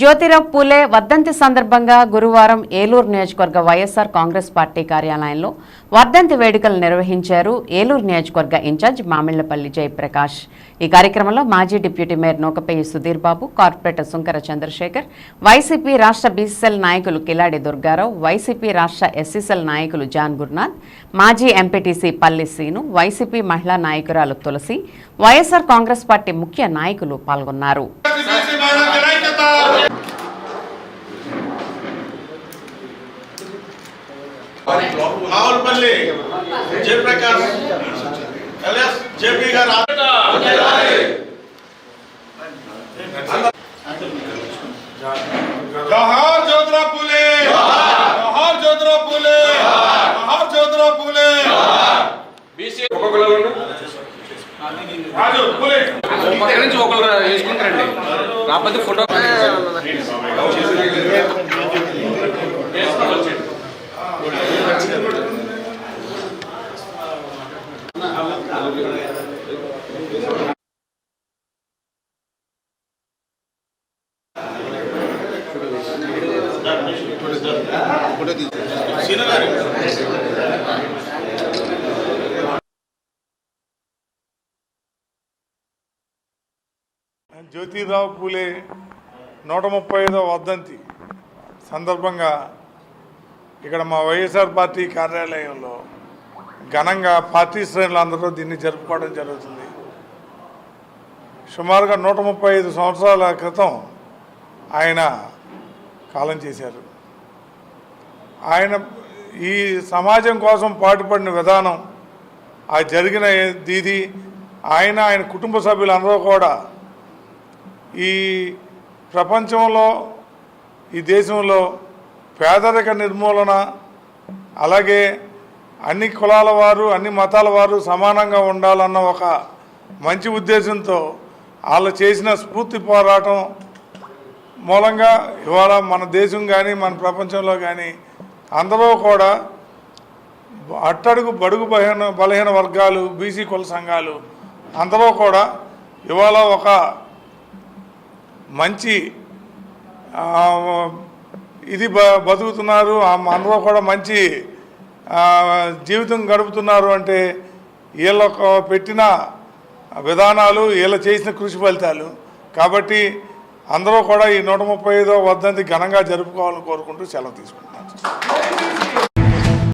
జ్యోతిరావు పూలే వర్ధంతి సందర్భంగా గురువారం ఏలూరు నియోజకవర్గ వైఎస్ఆర్ కాంగ్రెస్ పార్టీ కార్యాలయంలో వర్ధంతి వేడుకలు నిర్వహించారు. ఏలూరు నియోజకవర్గ ఇన్ఛార్జ్ మామిళ్ళపల్లి జయప్రకాష్. ఈ కార్యక్రమంలో మాజీ deputy mayor Nukapeyi Sudheer Babu corporator Sunkara Chandrasekhar YCP రాష్ట్ర బీసీఎల్ నాయకులు కిలాడి దుర్గారావు వైసీపీ రాష్ట్ర ఎస్సీసీఎల్ నాయకులు జాన్ గురునాథ్ మాజీ ఎంపీటీసీ పల్లి సీను వైసీపీ మహిళా నాయకురాలు తులసి వైఎస్ఆర్ కాంగ్రెస్ పార్టీ ముఖ్య నాయకులు పాల్గొన్నారు. రావులపల్లి. జయప్రకాష్. ఎల్ఎస్ జేపీ గారు జవహర్ జ్యోతిరావు పూలే. జవహర్ జ్యోతిరావు పూలే. జవహర్ జ్యోతిరావు పూలే. రాజు పూలే. నుంచి ఒకరు వేసుకుంటారండి కాకపోతే ఫోటో ఫోటో గారు. జ్యోతిరావు పూలే నూట ముప్పై ఐదవ వర్ధంతి సందర్భంగా ఇక్కడ మా వైఎస్ఆర్ పార్టీ కార్యాలయంలో ఘనంగా పార్టీ శ్రేణులు అందరూ దీన్ని జరుపుకోవడం జరుగుతుంది. సుమారుగా నూట ముప్పై ఐదు సంవత్సరాల క్రితం ఆయన కాలం చేశారు. ఆయన ఈ సమాజం కోసం పాటుపడిన విధానం ఆ జరిగిన దీది ఆయన ఆయన కుటుంబ సభ్యులందరూ కూడా ఈ ప్రపంచంలో ఈ దేశంలో పేదరిక నిర్మూలన అలాగే అన్ని కులాల వారు అన్ని మతాల వారు సమానంగా ఉండాలన్న ఒక మంచి ఉద్దేశంతో వాళ్ళు చేసిన స్ఫూర్తి పోరాటం మూలంగా ఇవాళ మన దేశం కానీ మన ప్రపంచంలో కానీ అందరూ కూడా అట్టడుగు బడుగు బలహీన బలహీన వర్గాలు బీసీ కుల సంఘాలు అందరూ కూడా ఇవాళ ఒక మంచి ఇది బ బతుకుతున్నారు అందరూ కూడా మంచి జీవితం గడుపుతున్నారు అంటే వీళ్ళకు పెట్టిన విధానాలు వీళ్ళు చేసిన కృషి ఫలితాలు. కాబట్టి అందరూ కూడా ఈ నూట ముప్పై ఐదో వర్ధంతి ఘనంగా జరుపుకోవాలని కోరుకుంటూ సెలవు తీసుకుంటున్నాను.